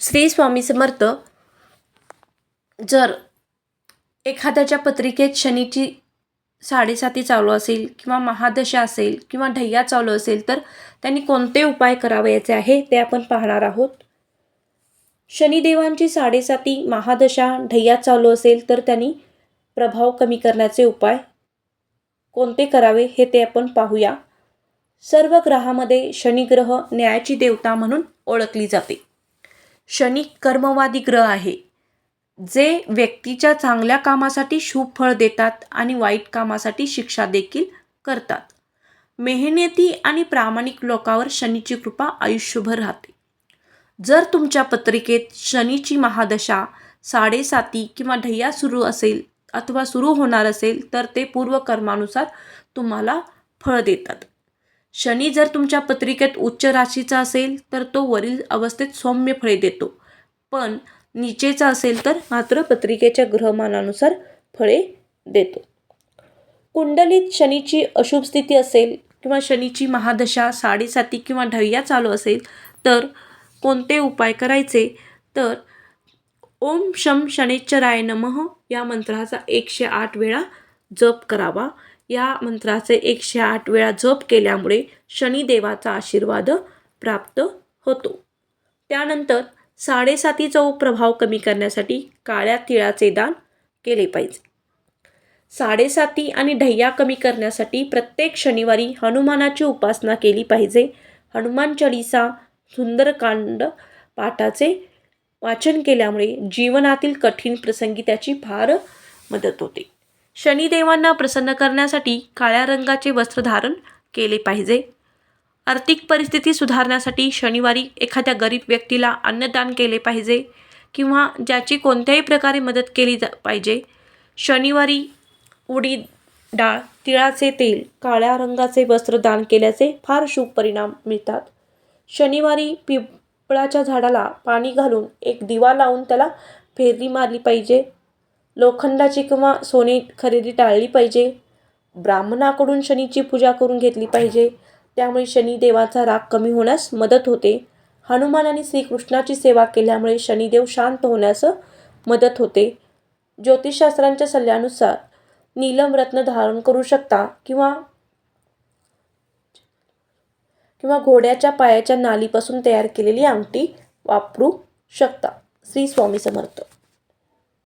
श्री स्वामी समर्थ जर एखाद्याच्या पत्रिकेत शनीची साडेसाती चालू असेल किंवा महादशा असेल किंवा ढय्या चालू असेल तर त्यांनी कोणते उपाय करावयाचे आहे ते आपण पाहणार आहोत. शनिदेवांची साडेसाती महादशा ढय्या चालू असेल तर त्यांनी प्रभाव कमी करण्याचे उपाय कोणते करावे हे ते आपण पाहूया. सर्व ग्रहामध्ये शनिग्रह न्यायाची देवता म्हणून ओळखली जाते. शनी कर्मवादी ग्रह आहे जे व्यक्तीच्या चांगल्या कामासाठी शुभ फळ देतात आणि वाईट कामासाठी शिक्षा देखील करतात. मेहनती आणि प्रामाणिक लोकांवर शनीची कृपा आयुष्यभर राहते. जर तुमच्या पत्रिकेत शनीची महादशा साडेसाती किंवा ढय्या सुरू असेल अथवा सुरू होणार असेल तर ते पूर्वकर्मानुसार तुम्हाला फळ देतात. शनी जर तुमच्या पत्रिकेत उच्च राशीचा असेल तर तो वरील अवस्थेत सौम्य फळे देतो. पण नीचेचा असेल तर मात्र पत्रिकेच्या ग्रहमानानुसार फळे देतो. कुंडलीत शनीची अशुभ स्थिती असेल किंवा शनीची महादशा साडेसाती किंवा ढय्या चालू असेल तर कोणते उपाय करायचे? तर ओम शम शनेश्चराय नमः या मंत्राचा एकशे आठ वेळा जप करावा. या मंत्राचे एकशे आठ वेळा जप केल्यामुळे शनिदेवाचा आशीर्वाद प्राप्त होतो. त्यानंतर साडेसातीचा प्रभाव कमी करण्यासाठी काळ्या तिळाचे दान केले पाहिजे. साडेसाती आणि ढय्या कमी करण्यासाठी प्रत्येक शनिवारी हनुमानाची उपासना केली पाहिजे. हनुमान चालिसा सुंदरकांड पाठाचे वाचन केल्यामुळे जीवनातील कठीण प्रसंगी त्याची फार मदत होते. शनिदेवांना प्रसन्न करण्यासाठी काळ्या रंगाचे वस्त्र धारण केले पाहिजे. आर्थिक परिस्थिती सुधारण्यासाठी शनिवारी एखाद्या गरीब व्यक्तीला अन्नदान केले पाहिजे किंवा ज्याची कोणत्याही प्रकारे मदत केली जा पाहिजे. शनिवारी उडीद डाळ तिळाचे तेल काळ्या रंगाचे वस्त्र दान केल्याचे फार शुभ परिणाम मिळतात. शनिवारी पिंपळाच्या झाडाला पाणी घालून एक दिवा लावून त्याला फेरली मारली पाहिजे. लोखंडाची किंवा सोने खरेदी टाळली पाहिजे. ब्राह्मणाकडून शनीची पूजा करून घेतली पाहिजे. त्यामुळे शनिदेवाचा राग कमी होण्यास मदत होते. हनुमान आणि श्रीकृष्णाची सेवा केल्यामुळे शनिदेव शांत होण्यास मदत होते. ज्योतिषशास्त्रांच्या सल्ल्यानुसार नीलम रत्न धारण करू शकता किंवा किंवा घोड्याच्या पायाच्या नालीपासून तयार केलेली अंगठी वापरू शकता. श्री स्वामी समर्थ.